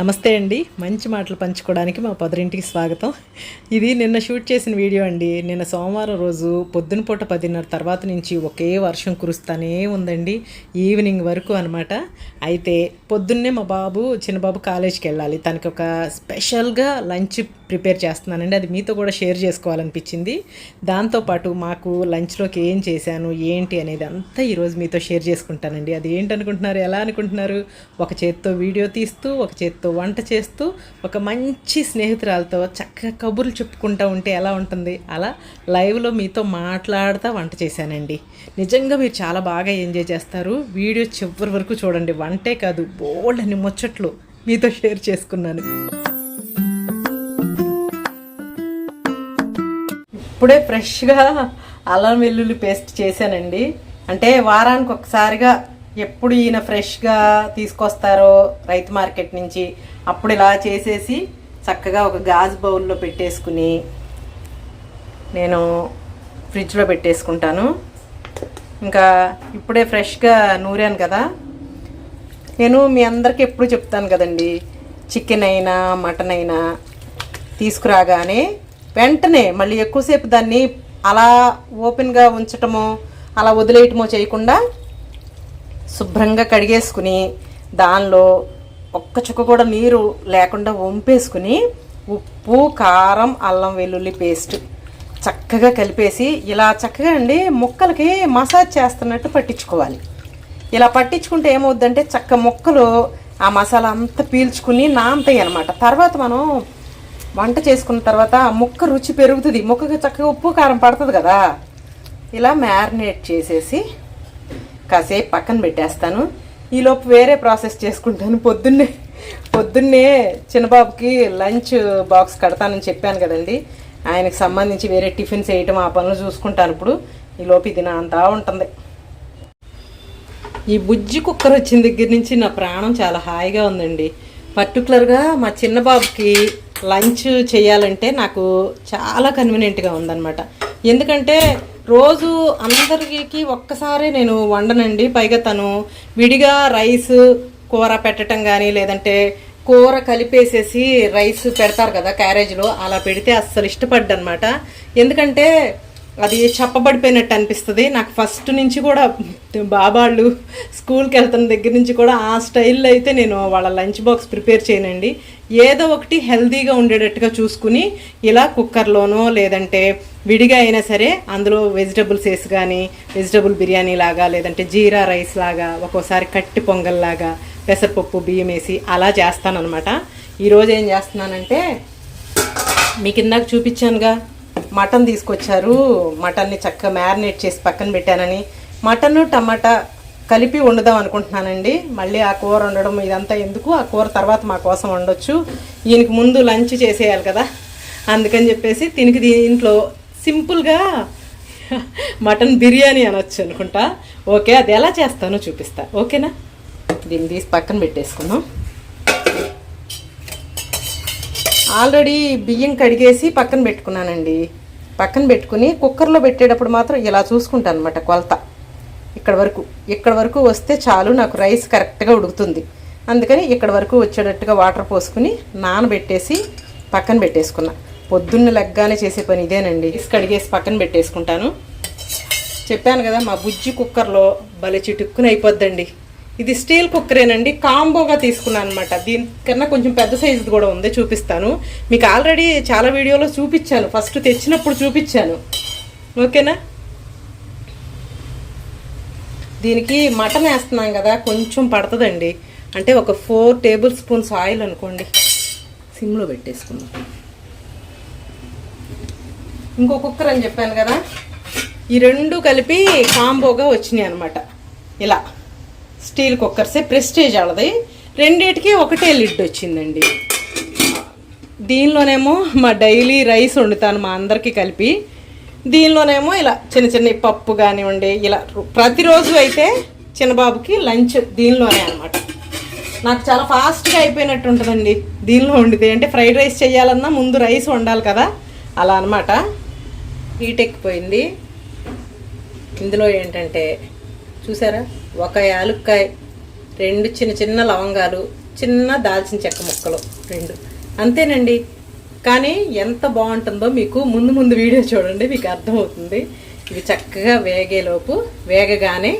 నమస్తే అండి. మంచి మాటలు పంచుకోవడానికి మా పొదరింటికి స్వాగతం. ఇది నిన్న షూట్ చేసిన వీడియో అండి. నిన్న సోమవారం రోజు పొద్దున పూట పదిన్నర తర్వాత నుంచి ఒకే వర్షం కురుస్తానే ఉందండి. ఈవినింగ్ వరకు అనమాట అయితే పొద్దున్నే మా బాబు చిన్న బాబు కాలేజ్కి వెళ్ళాలి. తనకి ఒక స్పెషల్గా లంచ్ ప్రిపేర్ చేస్తున్నానండి. అది మీతో కూడా షేర్ చేసుకోవాలనిపించింది. దాంతోపాటు మాకు లంచ్లోకి ఏం చేశాను ఏంటి అనేది అంతా ఈరోజు మీతో షేర్ చేసుకుంటానండి. అది ఏంటనుకుంటున్నారు ఎలా అనుకుంటున్నారు? ఒక చేత్తో వీడియో తీస్తూ ఒక చేత్తో వంట చేస్తూ ఒక మంచి స్నేహితురాలతో చక్కగా కబుర్లు చెప్పుకుంటూ ఉంటే ఎలా ఉంటుంది? అలా లైవ్లో మీతో మాట్లాడుతూ వంట చేశానండి. నిజంగా మీరు చాలా బాగా ఎంజాయ్ చేస్తారు. వీడియో చివరి వరకు చూడండి. వంటే కాదు బోల్డ్ అని ముచ్చట్లు మీతో షేర్ చేసుకున్నాను. ఇప్పుడే ఫ్రెష్గా అల్లం వెల్లుల్లి పేస్ట్ చేశానండి. అంటే వారానికి ఒకసారిగా ఎప్పుడు ఈయన ఫ్రెష్గా తీసుకొస్తారో రైతు మార్కెట్ నుంచి అప్పుడు ఇలా చేసేసి చక్కగా ఒక గాజు బౌల్లో పెట్టేసుకుని నేను ఫ్రిడ్జ్లో పెట్టేసుకుంటాను. ఇంకా ఇప్పుడే ఫ్రెష్గా నూరాను కదా. నేను మీ అందరికీ ఎప్పుడు చెప్తాను కదండి చికెన్ అయినా మటన్ అయినా తీసుకురాగానే వెంటనే మళ్ళీ ఎక్కువసేపు దాన్ని అలా ఓపెన్గా ఉంచటమో అలా వదిలేయటమో చేయకుండా శుభ్రంగా కడిగేసుకుని దానిలో ఒక్క చుక్క కూడా నీరు లేకుండా వంపేసుకుని ఉప్పు కారం అల్లం వెల్లుల్లి పేస్ట్ చక్కగా కలిపేసి ఇలా చక్కగా అండి ముక్కలకి మసాజ్ చేస్తున్నట్టు పట్టించుకోవాలి. ఇలా పట్టించుకుంటే ఏమవుద్దంటే చక్క ముక్కలు ఆ మసాలా అంతా పీల్చుకుని నాంతాయి అనమాట తర్వాత మనం వంట చేసుకున్న తర్వాత ముక్క రుచి పెరుగుతుంది. ముక్కకి చక్కగా ఉప్పు కారం పడుతుంది కదా. ఇలా మ్యారినేట్ చేసేసి కాసేపు పక్కన పెట్టేస్తాను. ఈలోపు వేరే ప్రాసెస్ చేసుకుంటాను పొద్దున్నే. పొద్దున్నే చిన్నబాబుకి లంచ్ బాక్స్ కడతానని చెప్పాను కదండి. ఆయనకు సంబంధించి వేరే టిఫిన్స్ వేయటం ఆ పనులు చూసుకుంటాను ఇప్పుడు. ఈలోపు ఇది నా అంతా ఉంటుంది. ఈ బుజ్జి కుక్కర్ వచ్చిన దగ్గర నుంచి నా ప్రాణం చాలా హాయిగా ఉందండి. పర్టికులర్గా మా చిన్న బాబుకి లంచ్ చేయాలంటే నాకు చాలా కన్వీనియంట్గా ఉందన్నమాట. ఎందుకంటే రోజు అందరికీ ఒక్కసారి నేను వండనండి. పైగా తను విడిగా రైస్ కూర పెట్టడం కానీ లేదంటే కూర కలిపేసేసి రైస్ పెడతారు కదా క్యారేజ్లో అలా పెడితే అస్సలు ఇష్టపడ్డనమాట. ఎందుకంటే అది చెప్పబడిపోయినట్టు అనిపిస్తుంది. నాకు ఫస్ట్ నుంచి కూడా బాబాళ్ళు స్కూల్కి వెళ్తున్న దగ్గర నుంచి కూడా ఆ స్టైల్లో అయితే నేను వాళ్ళ లంచ్ బాక్స్ ప్రిపేర్ చేయనండి. ఏదో ఒకటి హెల్తీగా ఉండేటట్టుగా చూసుకుని ఇలా కుక్కర్లోనో లేదంటే విడిగా అయినా సరే అందులో వెజిటబుల్స్ వేసి కానీ వెజిటబుల్ బిర్యానీ లాగా లేదంటే జీరా రైస్ లాగా ఒక్కోసారి కట్టి పొంగల్ లాగా పెసరపప్పు బియ్యం వేసి అలా చేస్తానన్నమాట. ఈరోజు ఏం చేస్తున్నానంటే మీకు ఇందాక చూపించానుగా మటన్ తీసుకొచ్చారు. మటన్ని చక్కగా మ్యారినేట్ చేసి పక్కన పెట్టానని. మటన్ టమాటా కలిపి వండుదాం అనుకుంటున్నానండి. మళ్ళీ ఆ కూర వండడం ఇదంతా ఎందుకు? ఆ కూర తర్వాత మా కోసం వండొచ్చు. ఈయనకి ముందు లంచ్ చేసేయాలి కదా. అందుకని చెప్పేసి దీనికి దీంట్లో సింపుల్గా మటన్ బిర్యానీ అనొచ్చు అనుకుంటా. ఓకే అది ఎలా చేస్తానో చూపిస్తా. ఓకేనా? దీన్ని తీసి పక్కన పెట్టేసుకుందాం. ఆల్రెడీ బియ్యం కడిగేసి పక్కన పెట్టుకున్నానండి. పక్కన పెట్టుకుని కుక్కర్లో పెట్టేటప్పుడు మాత్రం ఇలా చూసుకుంటాను అనమాట కొలత. ఇక్కడ వరకు ఇక్కడ వరకు వస్తే చాలు నాకు రైస్ కరెక్ట్గా ఉడుకుతుంది. అందుకని ఇక్కడ వరకు వచ్చేటట్టుగా వాటర్ పోసుకుని నానబెట్టేసి పక్కన పెట్టేసుకున్నా. పొద్దున్న లెగ్గానే చేసే పని ఇదేనండి. రైస్ కడిగేసి పక్కన పెట్టేసుకుంటాను. చెప్పాను కదా మా బుజ్జి కుక్కర్లో భలే చిటుక్కుని అయిపోద్దండి ఇది స్టీల్ కుక్కరేనండి. కాంబోగా తీసుకున్నాను అనమాట దీనికన్నా కొంచెం పెద్ద సైజుది కూడా ఉంది చూపిస్తాను. మీకు ఆల్రెడీ చాలా వీడియోలో చూపించాను. ఫస్ట్ తెచ్చినప్పుడు చూపించాను. ఓకేనా? దీనికి మటన్ వేస్తున్నాం కదా కొంచెం పడుతుందండి. అంటే ఒక ఫోర్ టేబుల్ స్పూన్స్ ఆయిల్ అనుకోండి. సిమ్లో పెట్టేసుకుందాం. ఇంకో కుక్కర్ అని చెప్పాను కదా. ఈ రెండు కలిపి కాంబోగా వచ్చినాయి అనమాట ఇలా. స్టీల్ కుక్కర్సే ప్రెస్టేజ్ వాళ్ళది. రెండిటికి ఒకటే లిడ్ వచ్చిందండి. దీనిలోనేమో మా డైలీ రైస్ వండుతాను మా అందరికీ కలిపి. దీనిలోనేమో ఇలా చిన్న చిన్న పప్పు కానివ్వండి ఇలా ప్రతిరోజు అయితే చిన్నబాబుకి లంచ్ దీనిలోనే అనమాట నాకు చాలా ఫాస్ట్గా అయిపోయినట్టు ఉంటుందండి దీనిలో వండితే. అంటే ఫ్రైడ్ రైస్ చేయాలన్నా ముందు రైస్ వండాలి కదా? అలా అనమాట హీట్ ఎక్కిపోయింది. ఇందులో ఏంటంటే చూసారా? ఒక యాలుక్కాయ రెండు చిన్న చిన్న లవంగాలు చిన్న దాల్చిన చెక్క ముక్కలు రెండు. అంతేనండి. కానీ ఎంత బాగుంటుందో మీకు ముందు ముందు వీడియో చూడండి మీకు అర్థమవుతుంది. ఇవి చక్కగా వేగేలోపు వేగగానే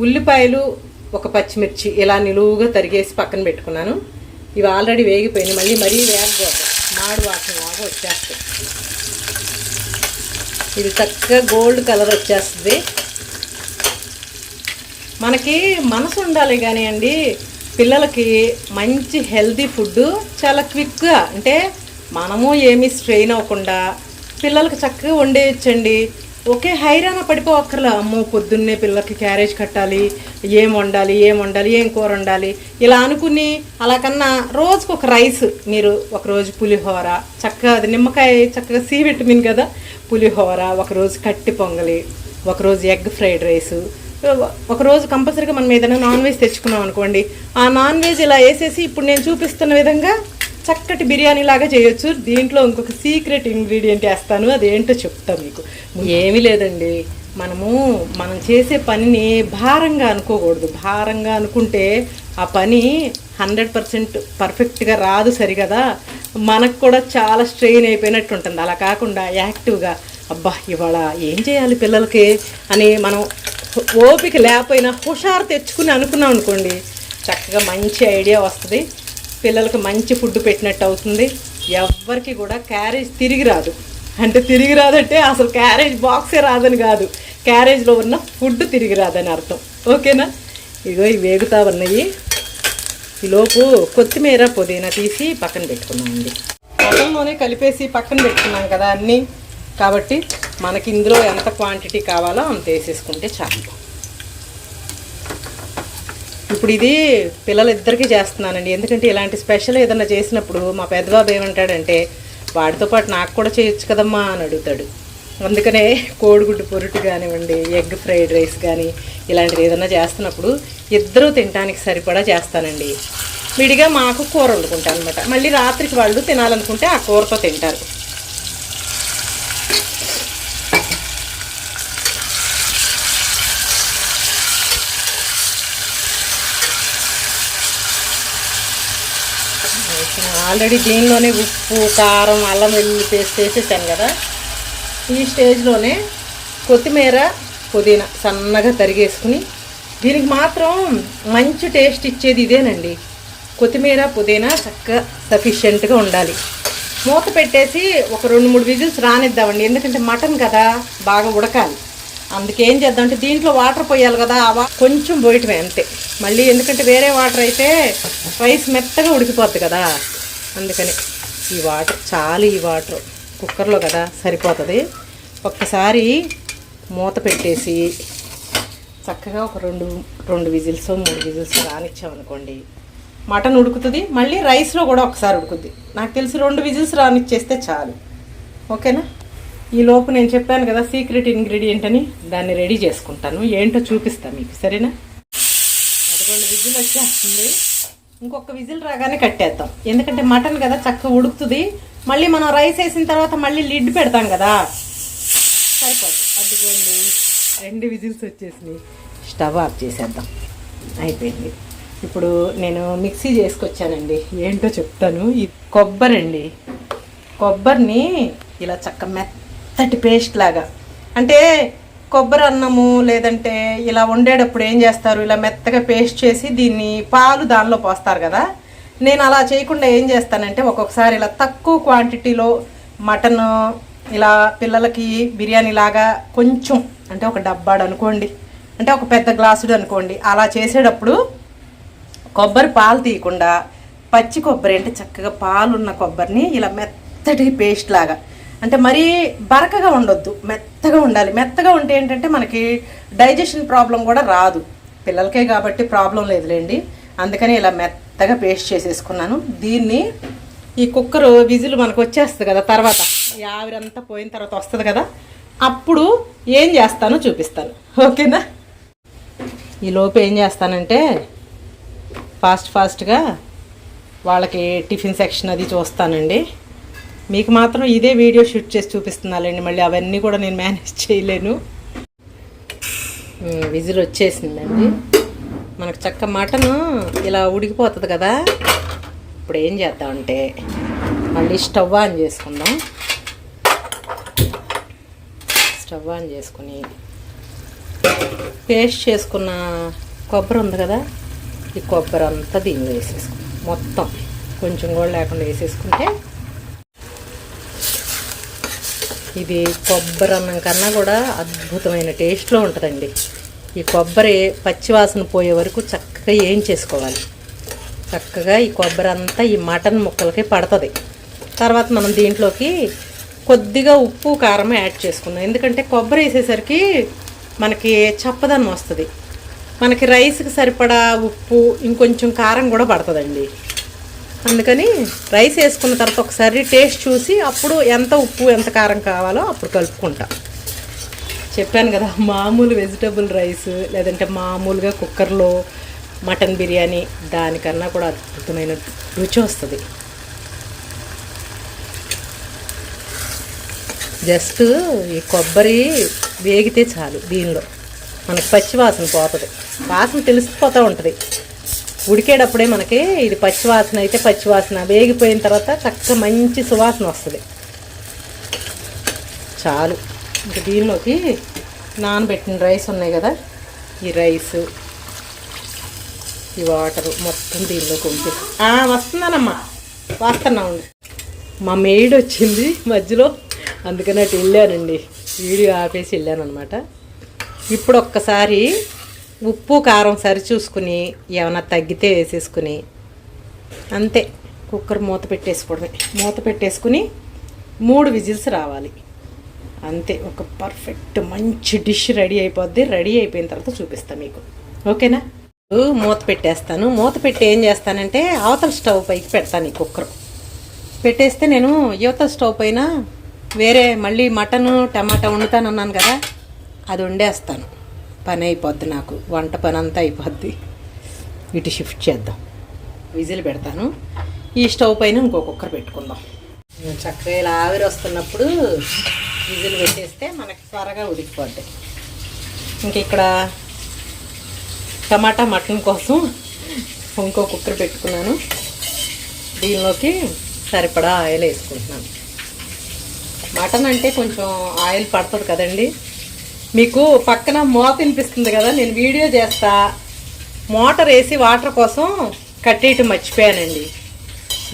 ఉల్లిపాయలు ఒక పచ్చిమిర్చి ఇలా నిలువుగా తరిగేసి పక్కన పెట్టుకున్నాను. ఇవి ఆల్రెడీ వేగిపోయినాయి. మళ్ళీ మరీ వేగకూడదు. మాడు వాసన లాగా వచ్చేస్తాయి ఇది చక్కగా గోల్డ్ కలర్ వచ్చేస్తుంది. మనకి మనసు ఉండాలి కానీ అండి పిల్లలకి మంచి హెల్తీ ఫుడ్ చాలా క్విక్గా అంటే మనము ఏమీ స్ట్రెయిన్ అవ్వకుండా పిల్లలకి చక్కగా వండేయచ్చండి. ఒకే హైరాణ పడిపోవక్కర్లా అమ్మో పొద్దున్నే పిల్లలకి క్యారేజ్ కట్టాలి ఏం వండాలి ఏం వండాలి ఏం కూర వండాలి ఇలా అనుకుని అలా కన్నా రోజుకు ఒక రైస్ మీరు ఒకరోజు పులిహోర చక్కగా అది నిమ్మకాయ చక్కగా సి విటమిన్ కదా పులిహోర ఒకరోజు కట్టి పొంగలి ఒకరోజు ఎగ్ ఫ్రైడ్ రైస్ ఒకరోజు కంపల్సరీగా మనం ఏదైనా నాన్ వెజ్ తెచ్చుకున్నాం అనుకోండి. ఆ నాన్ వెజ్ ఇలా వేసేసి ఇప్పుడు నేను చూపిస్తున్న విధంగా చక్కటి బిర్యానీ లాగా చేయొచ్చు. దీంట్లో ఇంకొక సీక్రెట్ ఇంగ్రీడియంట్ వేస్తాను. అదేంటో చెప్తాను మీకు. ఏమీ లేదండి. మనము మనం చేసే పనిని భారంగా అనుకోకూడదు. భారంగా అనుకుంటే ఆ పని హండ్రెడ్ పర్సెంట్ పర్ఫెక్ట్గా రాదు సరిగదా. మనకు కూడా చాలా స్ట్రెయిన్ అయిపోయినట్టు ఉంటుంది. అలా కాకుండా యాక్టివ్గా అబ్బా ఇవాళ ఏం చేయాలి పిల్లలకి? అని మనం ఓపిక లేకపోయినా హుషారు తెచ్చుకుని అనుకున్నాం అనుకోండి. చక్కగా మంచి ఐడియా వస్తుంది. పిల్లలకు మంచి ఫుడ్ పెట్టినట్టు అవుతుంది. ఎవ్వరికి కూడా క్యారేజ్ తిరిగి రాదు. అంటే తిరిగి రాదంటే అసలు క్యారేజ్ బాక్సే రాదని కాదు. క్యారేజ్లో ఉన్న ఫుడ్ తిరిగి రాదని అర్థం. ఓకేనా? ఇగో ఇవి వేగుతా ఉన్నాయి. ఈలోపు కొత్తిమీర పుదీనా తీసి పక్కన పెట్టుకున్నామండి పొలంలోనే కలిపేసి పక్కన పెట్టుకున్నాం కదా అన్నీ. కాబట్టి మనకి ఇందులో ఎంత క్వాంటిటీ కావాలో అంత వేసేసుకుంటే చాలు. ఇప్పుడు ఇది పిల్లలిద్దరికీ చేస్తున్నానండి. ఎందుకంటే ఇలాంటి స్పెషల్ ఏదైనా చేసినప్పుడు మా పెద్దబాబు ఏమంటాడంటే వాడితో పాటు నాకు కూడా చేయొచ్చు కదమ్మా అని అడుగుతాడు. అందుకనే కోడిగుడ్డు పొరుటు కానివ్వండి ఎగ్ ఫ్రైడ్ రైస్ కానీ ఇలాంటిది ఏదైనా చేస్తున్నప్పుడు ఇద్దరూ తినడానికి సరిపడా చేస్తానండి. విడిగా మాకు కూర వండుకుంటాను అనమాట మళ్ళీ రాత్రికి వాళ్ళు తినాలనుకుంటే ఆ కూరతో తింటారు. ఆల్రెడీ దీనిలోనే ఉప్పు కారం అల్లం వెల్లుల్లి పేస్ట్ వేసేసాను కదా. ఈ స్టేజ్లోనే కొత్తిమీర పుదీనా సన్నగా తరిగేసుకుని దీనికి మాత్రం మంచి టేస్ట్ ఇచ్చేది ఇదేనండి. కొత్తిమీర పుదీనా చక్కగా సఫిషియెంట్గా ఉండాలి. మూత పెట్టేసి ఒక రెండు మూడు విజిల్స్ రానిద్దామండి. ఎందుకంటే మటన్ కదా బాగా ఉడకాలి. అందుకేం చేద్దామంటే దీంట్లో వాటర్ పోయాలి కదా ఆ కొంచెం పోయటమే అంతే. మళ్ళీ ఎందుకంటే వేరే వాటర్ అయితే రైస్ మెత్తగా ఉడికిపోద్ది కదా. అందుకని ఈ వాటర్ చాలు ఈ వాటర్. కుక్కర్లో కదా సరిపోతుంది. ఒక్కసారి మూత పెట్టేసి చక్కగా ఒక రెండు రెండు విజిల్స్ మూడు విజిల్స్ రానిచ్చామనుకోండి మటన్ ఉడుకుతుంది. మళ్ళీ రైస్లో కూడా ఒకసారి ఉడుకుద్ది. నాకు తెలిసి రెండు విజిల్స్ రానిచ్చేస్తే చాలు. ఓకేనా? ఈ లోపు నేను చెప్పాను కదా సీక్రెట్ ఇంగ్రీడియంట్ అని. దాన్ని రెడీ చేసుకుంటాను. ఏంటో చూపిస్తాను మీకు. సరేనా? పదకొండు విజిల్ వచ్చేస్తుంది. ఇంకొక విజిల్ రాగానే కట్టేద్దాం. ఎందుకంటే మటన్ కదా చక్కగా ఉడుకుతుంది. మళ్ళీ మనం రైస్ వేసిన తర్వాత మళ్ళీ లిడ్ పెడతాం కదా. సరిపోదు. అడ్డుకోండి రెండు విజిల్స్ వచ్చేసినాయి. స్టవ్ ఆఫ్ చేసేద్దాం. అయిపోయింది. ఇప్పుడు నేను మిక్సీ చేసుకొచ్చానండి. ఏంటో చెప్తాను. ఈ కొబ్బరి అండి. కొబ్బరిని ఇలా చక్క మెత్తటి పేస్ట్ లాగా. అంటే కొబ్బరి అన్నము లేదంటే ఇలా వండేటప్పుడు ఏం చేస్తారు? ఇలా మెత్తగా పేస్ట్ చేసి దీన్ని పాలు దానిలో పోస్తారు కదా. నేను అలా చేయకుండా ఏం చేస్తానంటే ఒక్కొక్కసారి ఇలా తక్కువ క్వాంటిటీలో మటన్ ఇలా పిల్లలకి బిర్యానీ లాగా కొంచెం అంటే ఒక డబ్బాడు అనుకోండి అంటే ఒక పెద్ద గ్లాసుడు అనుకోండి అలా చేసేటప్పుడు కొబ్బరి పాలు తీయకుండా పచ్చి కొబ్బరి అంటే చక్కగా పాలున్న కొబ్బరిని ఇలా మెత్తటి పేస్ట్ లాగా అంటే మరీ బరకగా ఉండొద్దు మెత్తగా ఉండాలి. మెత్తగా ఉంటే ఏంటంటే మనకి డైజెషన్ ప్రాబ్లం కూడా రాదు. పిల్లలకే కాబట్టి ప్రాబ్లం లేదులేండి. అందుకని ఇలా మెత్తగా పేస్ట్ చేసేసుకున్నాను. దీన్ని ఈ కుక్కర్ విజిల్ మనకు వచ్చేస్తుంది కదా తర్వాత. ఆవిరంతా పోయిన తర్వాత వస్తుంది కదా. అప్పుడు ఏం చేస్తానో చూపిస్తాను. ఓకేనా? ఈ లోపు ఏం చేస్తానంటే ఫాస్ట్ ఫాస్ట్గా వాళ్ళకి టిఫిన్ సెక్షన్ అది చూస్తానండి. మీకు మాత్రం ఇదే వీడియో షూట్ చేసి చూపిస్తున్నానండి మళ్ళీ అవన్నీ కూడా నేను మేనేజ్ చేయలేను. విజిల్ వచ్చేసిందండి. మనకు చక్క మటను ఇలా ఉడికిపోతుంది కదా. ఇప్పుడు ఏం చేద్దామంటే మళ్ళీ స్టవ్ ఆన్ చేసుకుందాం. స్టవ్ ఆన్ చేసుకుని పేస్ట్ చేసుకున్న కొబ్బరి ఉంది కదా ఈ కొబ్బరి అంతా దీనిలో వేసేసుకుందాం. మొత్తం. కొంచెం కూడా లేకుండా వేసేసుకుంటే ఇది కొబ్బరి అన్నం కన్నా కూడా అద్భుతమైన టేస్ట్లో ఉంటుందండి. ఈ కొబ్బరి పచ్చివాసన పోయే వరకు చక్కగా ఏం చేసుకోవాలి? చక్కగా ఈ కొబ్బరి అంతా ఈ మటన్ ముక్కలకి పడుతుంది. తర్వాత మనం దీంట్లోకి కొద్దిగా ఉప్పు కారం యాడ్ చేసుకున్నాం ఎందుకంటే కొబ్బరి వేసేసరికి మనకి చప్పదనం వస్తుంది. మనకి రైస్కి సరిపడా ఉప్పు ఇంకొంచెం కారం కూడా పడుతుందండి. అందుకని రైస్ వేసుకున్న తర్వాత ఒకసారి టేస్ట్ చూసి అప్పుడు ఎంత ఉప్పు ఎంత కారం కావాలో అప్పుడు కలుపుకుంటా. చెప్పాను కదా మామూలు వెజిటబుల్ రైస్ లేదంటే మామూలుగా కుక్కర్లో మటన్ బిర్యానీ దానికన్నా కూడా అద్భుతమైన రుచి వస్తుంది. జస్ట్ ఈ కొబ్బరి వేగితే చాలు దీనిలో. మనకు పచ్చి వాసన పోతుంది. వాసన తెలిసిపోతూ ఉంటుంది. ఉడికేటప్పుడే మనకి ఇది పచ్చివాసన అయితే పచ్చివాసన వేగిపోయిన తర్వాత చక్కగా మంచి సువాసన వస్తుంది. చాలు. ఇంక దీనిలోకి నానబెట్టిన రైస్ ఉన్నాయి కదా ఈ రైస్ ఈ వాటర్ మొత్తం దీనిలోకి ఉంచి వస్తున్నానమ్మా. వస్తున్నా ఉండి. మా మెయిడ్ వచ్చింది మధ్యలో. అందుకని అటు వెళ్ళానండి. వీడియో ఆపేసి వెళ్ళాను అనమాట ఇప్పుడు ఒక్కసారి ఉప్పు కారం సరిచూసుకుని ఏమైనా తగ్గితే వేసేసుకుని అంతే. కుక్కర్ మూత పెట్టేసుకోవడమే. మూత పెట్టేసుకుని మూడు విజిల్స్ రావాలి. అంతే. ఒక పర్ఫెక్ట్ మంచి డిష్ రెడీ అయిపోద్ది. రెడీ అయిపోయిన తర్వాత చూపిస్తాను మీకు. ఓకేనా? మూత పెట్టేస్తాను. మూత పెట్టి ఏం చేస్తానంటే అవతల స్టవ్ పైకి పెడతాను ఈ కుక్కర్. పెట్టేస్తే నేను యువతల స్టవ్ పైన వేరే మళ్ళీ మటను టమాటా వండుతాను అన్నాను కదా అది వండేస్తాను. పని అయిపోద్ది నాకు. వంట పని అంతా అయిపోద్ది. ఇటు షిఫ్ట్ చేద్దాం. విజిల్ పెడతాను. ఈ స్టవ్ పైన ఇంకో కుక్కర్ పెట్టుకుందాం. చక్కగా ఇలా ఆవిరి వస్తున్నప్పుడు విజిల్ పెట్టేస్తే మనకి త్వరగా ఉడికిపోద్ది. ఇంక ఇక్కడ టమాటా మటన్ కోసం ఇంకో కుక్కర్ పెట్టుకున్నాను. దీనిలోకి సరిపడా ఆయిల్ వేసుకుంటున్నాను. మటన్ అంటే కొంచెం ఆయిల్ పడుతుంది కదండి. మీకు పక్కన మూత వినిపిస్తుంది కదా నేను వీడియో చేస్తా. మోటార్ వేసి వాటర్ కోసం కట్టేయటం మర్చిపోయానండి.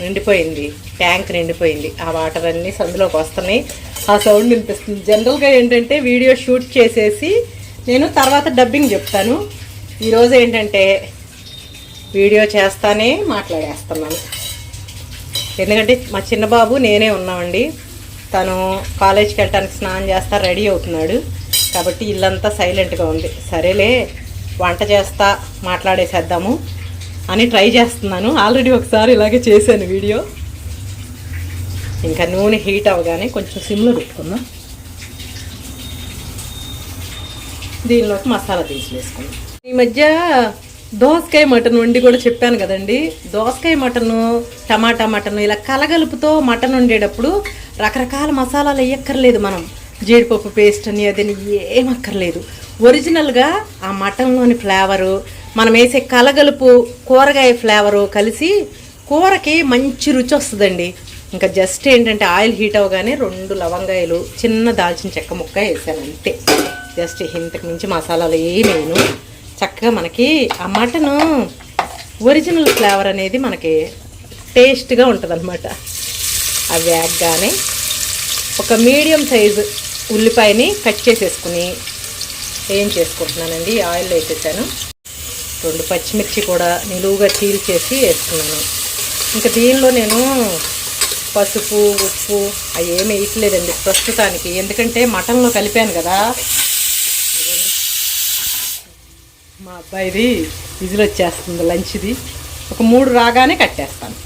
నిండిపోయింది. ట్యాంక్ నిండిపోయింది. ఆ వాటర్ అన్నీ సందులోకి వస్తున్నాయి. ఆ సౌండ్ వినిపిస్తుంది. జనరల్గా ఏంటంటే వీడియో షూట్ చేసేసి నేను తర్వాత డబ్బింగ్ చెప్తాను. ఈరోజు ఏంటంటే వీడియో చేస్తానే మాట్లాడేస్తున్నాను. ఎందుకంటే మా చిన్నబాబు నేనే ఉన్నామండి. తను కాలేజ్కి వెళ్ళటానికి స్నానం చేస్తా రెడీ అవుతున్నాడు. కాబట్టి ఇల్లంతా సైలెంట్గా ఉంది. సరేలే వంట చేస్తా మాట్లాడేసేద్దాము అని ట్రై చేస్తున్నాను. ఆల్రెడీ ఒకసారి ఇలాగే చేశాను వీడియో. ఇంకా నూనె హీట్ అవ్వగానే కొంచెం సిమ్లో పెట్టుకుందాం. దీనిలోకి మసాలా దినుసులు వేసుకుందాం. ఈ మధ్య దోసకాయ మటన్ వండి కూడా చెప్పాను కదండి. దోసకాయ మటను టమాటా మటన్ ఇలా కలగలుపుతో మటన్ వండేటప్పుడు రకరకాల మసాలాలు వేయక్కర్లేదు మనం. జీడిపప్పు పేస్ట్ అని అదని ఏం అక్కర్లేదు ఒరిజినల్గా ఆ మటన్లోని ఫ్లేవరు మనం వేసే కలగలుపు కూరగాయ ఫ్లేవరు కలిసి కూరకి మంచి రుచి వస్తుందండి. ఇంకా జస్ట్ ఏంటంటే ఆయిల్ హీట్ అవ్వగానే రెండు లవంగాయలు చిన్న దాల్చిన చెక్క ముక్క వేసాను అంతే. జస్ట్ ఇంతకు మించి మసాలాలు ఏమేను చక్కగా మనకి ఆ మటను ఒరిజినల్ ఫ్లేవర్ అనేది మనకి టేస్ట్గా ఉంటుంది అనమాట అవి వేగగానే ఒక మీడియం సైజు ఉల్లిపాయని కట్ చేసేసుకుని ఏం చేసుకుంటున్నానండి? ఆయిల్లో వేసేసాను. రెండు పచ్చిమిర్చి కూడా నిలువుగా చీల్చేసి వేసుకున్నాను ఇంకా దీనిలో నేను పసుపు ఉప్పు అవి ఏమి వేయట్లేదండి ప్రస్తుతానికి. ఎందుకంటే మటన్లో కలిపాను కదా. మా అబ్బాయిది విజిల్ వచ్చేస్తుంది లంచ్ది. ఒక మూడు రాగానే కట్టేస్తాను.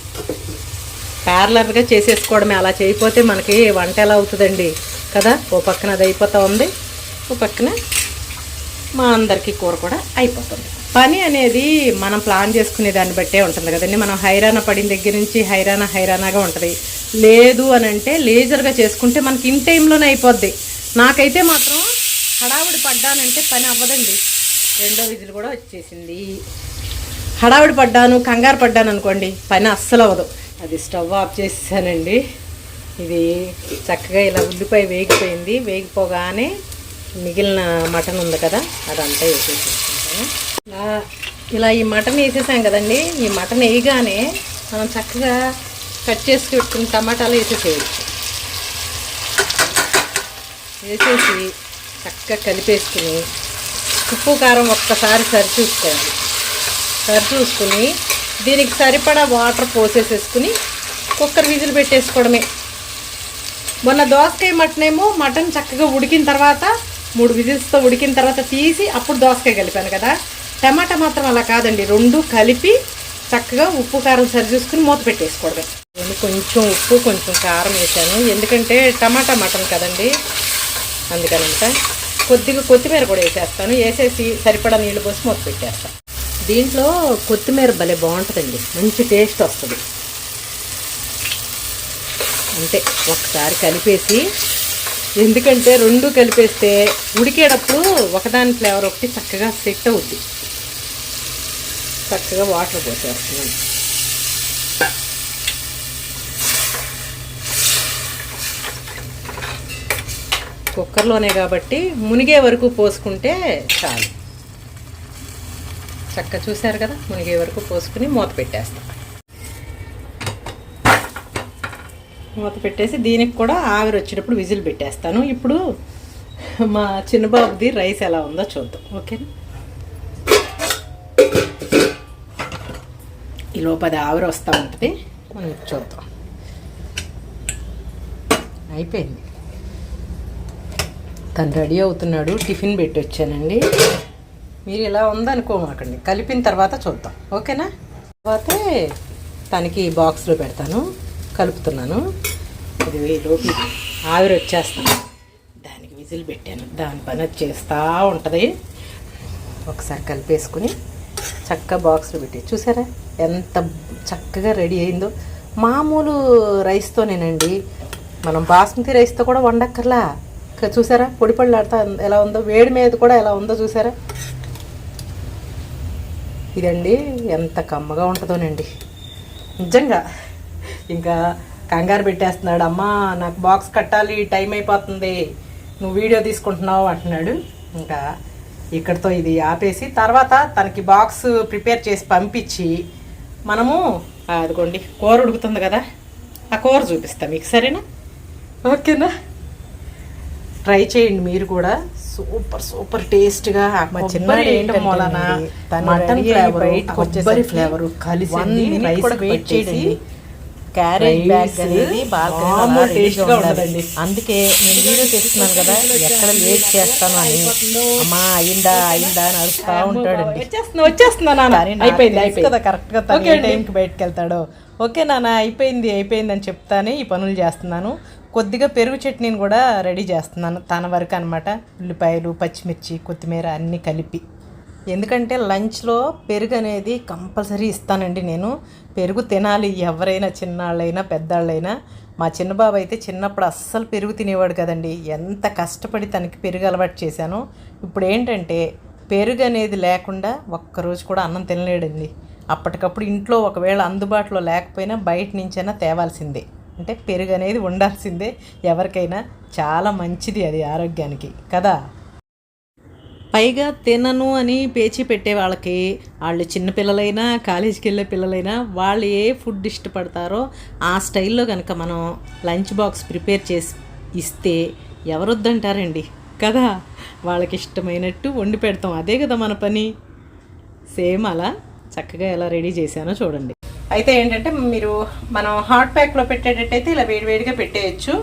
ప్యారలర్గా చేసేసుకోవడమే. అలా చేయకపోతే మనకి వంట ఎలా అవుతుందండి? కదా? ఓ పక్కన అది అయిపోతూ ఉంది. ఓ పక్కన మా అందరికీ కూర కూడా అయిపోతుంది. పని అనేది మనం ప్లాన్ చేసుకునే దాన్ని బట్టే ఉంటుంది కదండి. మనం హైరాణ పడిన దగ్గర నుంచి హైరాణ హైరాణగా ఉంటుంది. లేదు అని అంటే లేజర్గా చేసుకుంటే మనకి ఇన్ టైంలోనే అయిపోద్ది. నాకైతే మాత్రం హడావుడి పడ్డానంటే పని అవ్వదండి. రెండో విధులు కూడా వచ్చేసింది. హడావిడి పడ్డాను కంగారు పడ్డాను అనుకోండి పని అస్సలు అవ్వదు అది స్టవ్ ఆఫ్ చేసేసానండి. ఇది చక్కగా ఇలా ఉల్లిపాయ వేగిపోయింది. వేగిపోగానే మిగిలిన మటన్ ఉంది కదా అదంతా వేసేసేసుకుంటాను. ఇలా ఇలా ఈ మటన్ వేసేసాం కదండి. ఈ మటన్ వేయగానే మనం చక్కగా కట్ చేసి పెట్టుకున్న టమాటాలు వేసేసేయచ్చు. వేసేసి చక్కగా కలిపేసుకుని ఉప్పు కారం ఒక్కసారి సరిచూసుకోవాలి. సరిచూసుకుని దీనికి సరిపడా వాటర్ పోసేసేసుకుని కుక్కర్ విజిల్ పెట్టేసుకోవడమే. మొన్న దోసకాయ మటన్ ఏమో మటన్ చక్కగా ఉడికిన తర్వాత మూడు విజిల్స్తో ఉడికిన తర్వాత తీసి అప్పుడు దోసకాయ కలిపాను కదా. టమాటా మాత్రం అలా కాదండి రెండు కలిపి చక్కగా ఉప్పు కారం సరి చూసుకుని మూత పెట్టేసుకోవడమే. నేను కొంచెం ఉప్పు కొంచెం కారం వేసాను ఎందుకంటే టమాటా మటన్ కదండి అందుకనంట. కొద్దిగా కొత్తిమీర కూడా వేసేస్తాను. వేసేసి సరిపడా నీళ్ళు పోసి మూత పెట్టేస్తాను దీంట్లో కొత్తిమీర భలే బాగుంటుందండి. మంచి టేస్ట్ వస్తుంది. అంటే ఒకసారి కలిపేసి ఎందుకంటే రెండు కలిపేస్తే ఉడికేటప్పుడు ఒకదాని ఫ్లేవర్ ఒకటి చక్కగా సెట్ అవుద్ది. చక్కగా వాటర్ పోసేస్తున్నాను కుక్కర్లోనే కాబట్టి మునిగే వరకు పోసుకుంటే చాలు. చక్క చూశారు కదా? మునిగే వరకు పోసుకుని మూత పెట్టేస్తాను మూత పెట్టేసి దీనికి కూడా ఆవిరి వచ్చేటప్పుడు విజిల్ పెట్టేస్తాను. ఇప్పుడు మా చిన్నబాబుది రైస్ ఎలా ఉందో చూద్దాం. ఓకేనా? ఈ లోపది ఆవిరి వస్తూ ఉంటుంది. మనం చూద్దాం. అయిపోయింది. తను రెడీ అవుతున్నాడు. టిఫిన్ పెట్టి వచ్చానండి. మీరు ఇలా ఉందనుకోమాకండి. కలిపిన తర్వాత చూద్దాం. ఓకేనా? తర్వాతే తనకి బాక్స్లో పెడతాను. కలుపుతున్నాను. ఇది లోపి ఆవిరి వచ్చేస్తాను దానికి విజిల్ పెట్టాను. దాని పని అది చేస్తూ ఉంటుంది. ఒకసారి కలిపేసుకుని చక్కగా బాక్స్లో పెట్టి. చూసారా? ఎంత చక్కగా రెడీ అయిందో. మామూలు రైస్తోనేనండి. మనం బాస్మతి రైస్తో కూడా వండక్కర్లా. చూసారా? పొడి పళ్ళాడుతా ఎలా ఉందో? వేడి మీద కూడా ఎలా ఉందో చూసారా? ఇదండి ఎంత కమ్మగా ఉంటుందోనండి. నిజంగా ఇంకా కంగారు పెట్టేస్తున్నాడు. అమ్మా నాకు బాక్స్ కట్టాలి టైం అయిపోతుంది. నువ్వు వీడియో తీసుకుంటున్నావు అంటున్నాడు. ఇంకా ఇక్కడితో ఇది ఆపేసి తర్వాత తనకి బాక్స్ ప్రిపేర్ చేసి పంపించి మనము అదిగోండి కూర ఉడుకుతుంది కదా ఆ కూర చూపిస్తా మీకు సరేనా? ఓకేనా? ట్రై చేయండి మీరు కూడా. సూపర్ సూపర్ టేస్ట్గా. మా చిన్న మూలన? మటన్ ఫ్లేవర్ కొబ్బరి ఫ్లేవర్ కలిసి రైస్ వెయిట్ చేసి క్యారేజ్ బ్యాగ్ అనేది. ఉండదండి. అందుకే నేను వీడియో చేస్తున్నాను కదా ఎక్కడ లేట్ చేస్తాను అని. అమ్మా అయిందా అయిందా అని అరుస్తా ఉంటాడండి. వచ్చేస్తున్నా కదా కరెక్ట్గా తను. టైంకి బయటకు వెళ్తాడో. ఓకే నాన్న అయిపోయింది అయిపోయింది అని చెప్తానే ఈ పనులు చేస్తున్నాను. కొద్దిగా పెరుగు చట్నీని కూడా రెడీ చేస్తున్నాను తన వరకు అనమాట ఉల్లిపాయలు పచ్చిమిర్చి కొత్తిమీర అన్నీ కలిపి. ఎందుకంటే లంచ్లో పెరుగు అనేది కంపల్సరీ ఇస్తానండి నేను. పెరుగు తినాలి ఎవరైనా చిన్నాళ్ళైనా పెద్దాళ్ళైనా. మా చిన్నబాబు అయితే చిన్నప్పుడు అస్సలు పెరుగు తినేవాడు కదండి. ఎంత కష్టపడి తనకి పెరుగు అలవాటు చేశానో. ఇప్పుడు ఏంటంటే పెరుగు అనేది లేకుండా ఒక్కరోజు కూడా అన్నం తినలేడండి. అప్పటికప్పుడు ఇంట్లో ఒకవేళ అందుబాటులో లేకపోయినా బయట నుంచైనా తేవాల్సిందే. అంటే పెరుగు అనేది ఉండాల్సిందే ఎవరికైనా. చాలా మంచిది అది ఆరోగ్యానికి. కదా? పైగా తినను అని పేచి పెట్టే వాళ్ళకి వాళ్ళు చిన్నపిల్లలైనా కాలేజీకి వెళ్ళే పిల్లలైనా వాళ్ళు ఏ ఫుడ్ ఇష్టపడతారో ఆ స్టైల్లో కనుక మనం లంచ్ బాక్స్ ప్రిపేర్ చేసి ఇస్తే ఎవరొద్దంటారండి? కదా? వాళ్ళకి ఇష్టమైనట్టు వండి పెడతాం. అదే కదా మన పని. సేమ్ అలా చక్కగా ఎలా రెడీ చేశానో చూడండి. అయితే ఏంటంటే మీరు మనం హాట్ ప్యాక్లో పెట్టేటట్టయితే ఇలా వేడివేడిగా పెట్టేయచ్చు.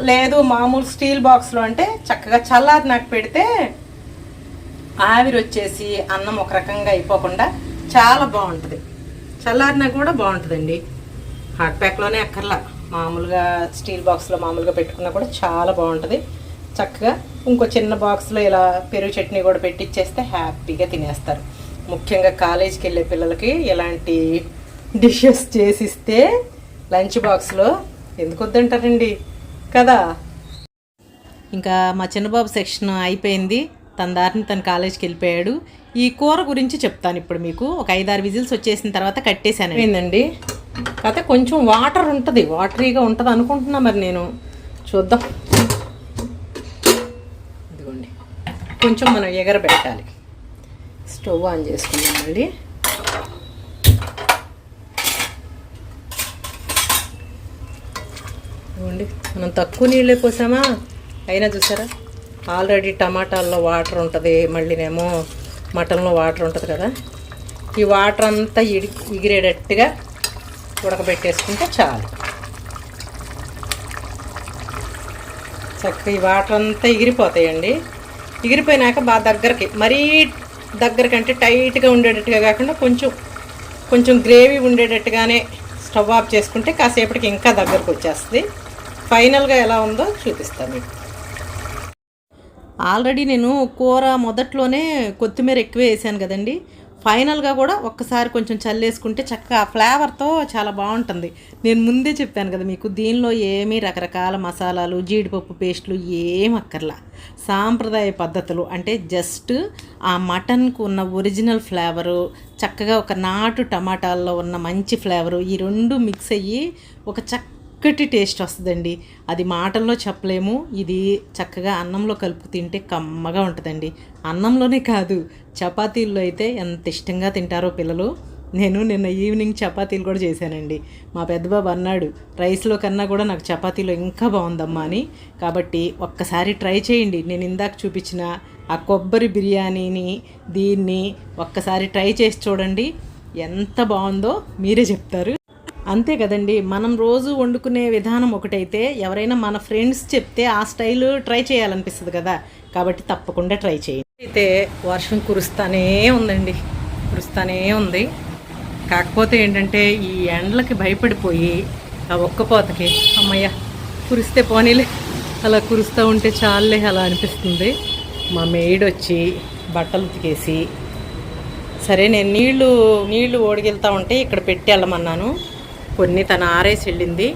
లేదు మామూలు స్టీల్ బాక్స్లో అంటే చక్కగా చల్లారి నాకు పెడితే ఆవిరి వచ్చేసి అన్నం ఒక రకంగా అయిపోకుండా చాలా బాగుంటుంది. చల్లారినా కూడా బాగుంటుందండి. హాట్ ప్యాక్లోనే అక్కర్లా. మామూలుగా స్టీల్ బాక్స్లో మామూలుగా పెట్టుకున్నా కూడా చాలా బాగుంటుంది. చక్కగా ఇంకో చిన్న బాక్స్లో ఇలా పెరుగు చట్నీ కూడా పెట్టిచ్చేస్తే హ్యాపీగా తినేస్తారు. ముఖ్యంగా కాలేజీకి వెళ్ళే పిల్లలకి ఇలాంటి డిషెస్ చేసిస్తే లంచ్ బాక్స్లో ఎందుకు వద్దంటారండి? కదా? ఇంకా మా చిన్నబాబు సెక్షన్ అయిపోయింది. తన దారిని తన కాలేజీకి వెళ్ళిపోయాడు. ఈ కూర గురించి చెప్తాను ఇప్పుడు మీకు. ఒక ఐదారు విజిల్స్ వచ్చేసిన తర్వాత కట్టేశాను ఏందండి? కాకపోతే కొంచెం వాటర్ ఉంటుంది. వాటరీగా ఉంటుంది అనుకుంటున్నా మరి నేను. చూద్దాం. ఇదిగోండి. కొంచెం మనం ఎగరబెట్టాలి. స్టవ్ ఆన్ చేసుకుందాం మళ్ళీ ఇదిగోండి. మనం తక్కువ నీళ్ళే పోసామా? అయినా చూసారా? ఆల్రెడీ టమాటాల్లో వాటర్ ఉంటుంది మళ్ళీనేమో మటన్లో వాటర్ ఉంటుంది కదా. ఈ వాటర్ అంతా ఇడి ఎగిరేటట్టుగా ఉడకబెట్టేసుకుంటే చాలు. చక్కగా ఈ వాటర్ అంతా ఎగిరిపోతాయండి ఎగిరిపోయినాక బాగా దగ్గరకి మరీ దగ్గరకంటే టైట్గా ఉండేటట్టుగా కాకుండా కొంచెం కొంచెం గ్రేవీ ఉండేటట్టుగానే స్టవ్ ఆఫ్ చేసుకుంటే కాసేపటికి ఇంకా దగ్గరకు వచ్చేస్తుంది ఫైనల్గా ఎలా ఉందో చూపిస్తాను మీకు. ఆల్రెడీ నేను కూర మొదట్లోనే కొత్తిమీర ఎక్కువ వేసాను కదండి. ఫైనల్గా కూడా ఒక్కసారి కొంచెం చల్లేసుకుంటే చక్కగా ఫ్లేవర్తో చాలా బాగుంటుంది. నేను ముందే చెప్పాను కదా మీకు దీనిలో ఏమీ రకరకాల మసాలాలు జీడిపప్పు పేస్ట్లు ఏం అక్కర్లా. సాంప్రదాయ పద్ధతులు అంటే జస్ట్ ఆ మటన్కు ఉన్న ఒరిజినల్ ఫ్లేవరు చక్కగా ఒక నాటు టమాటాల్లో ఉన్న మంచి ఫ్లేవరు ఈ రెండు మిక్స్ అయ్యి ఒక చక్క చక్కటి టేస్ట్ వస్తుందండి. అది మాటల్లో చెప్పలేము. ఇది చక్కగా అన్నంలో కలుపు తింటే కమ్మగా ఉంటుందండి. అన్నంలోనే కాదు చపాతీల్లో అయితే ఎంత ఇష్టంగా తింటారో పిల్లలు. నేను నిన్న ఈవినింగ్ చపాతీలు కూడా చేశానండి. మా పెద్దబాబు అన్నాడు రైస్లో కన్నా కూడా నాకు చపాతీలో ఇంకా బాగుందమ్మా అని. కాబట్టి ఒక్కసారి ట్రై చేయండి. నేను ఇందాక చూపించిన ఆ కొబ్బరి బిర్యానీని దీన్ని ఒక్కసారి ట్రై చేసి చూడండి. ఎంత బాగుందో మీరే చెప్తారు. అంతే కదండి. మనం రోజు వండుకునే విధానం ఒకటైతే ఎవరైనా మన ఫ్రెండ్స్ చెప్తే ఆ స్టైల్ ట్రై చేయాలనిపిస్తుంది కదా. కాబట్టి తప్పకుండా ట్రై చేయండి. అయితే వర్షం కురుస్తానే ఉందండి. కురుస్తానే ఉంది. కాకపోతే ఏంటంటే ఈ ఎండలకి భయపడిపోయి ఆ ఒక్కపోతకి అమ్మయ్య కురిస్తే పోనీలే. అలా కురుస్తూ ఉంటే చాలే అలా అనిపిస్తుంది. మా మెయిడ్ వచ్చి బట్టలు ఉతికేసి సరే నేను నీళ్ళు నీళ్ళు ఓడిగెళ్తా ఉంటే ఇక్కడ పెట్టి వెళ్ళమన్నాను. కొన్ని తను ఆరేసి వెళ్ళింది.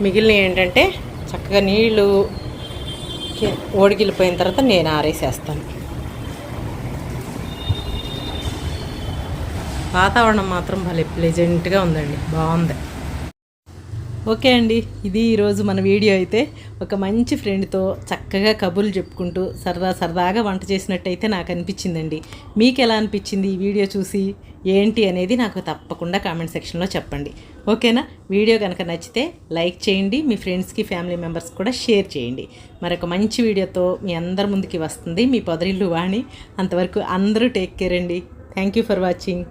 మిగిలిన ఏంటంటే చక్కగా నీళ్ళు ఓడిగిలిపోయిన తర్వాత నేను ఆరేసేస్తాను. వాతావరణం మాత్రం భలే ప్లెజెంట్గా ఉందండి. బాగుంది. ఓకే అండి ఇది ఈరోజు మన వీడియో అయితే. ఒక మంచి ఫ్రెండ్తో చక్కగా కబుర్లు చెప్పుకుంటూ సరదా సరదాగా వంట చేసినట్టయితే నాకు అనిపించిందండి. మీకు ఎలా అనిపించింది ఈ వీడియో చూసి? ఏంటి అనేది నాకు తప్పకుండా కామెంట్ సెక్షన్లో చెప్పండి. ఓకేనా? వీడియో కనుక నచ్చితే లైక్ చేయండి మీ ఫ్రెండ్స్కి ఫ్యామిలీ మెంబర్స్ కూడా షేర్ చేయండి. మరొక మంచి వీడియోతో మీ అందరి ముందుకి వస్తుంది మీ పొదరిల్లు వాణి. అంతవరకు అందరూ టేక్ కేర్ అండి. Thank you for watching.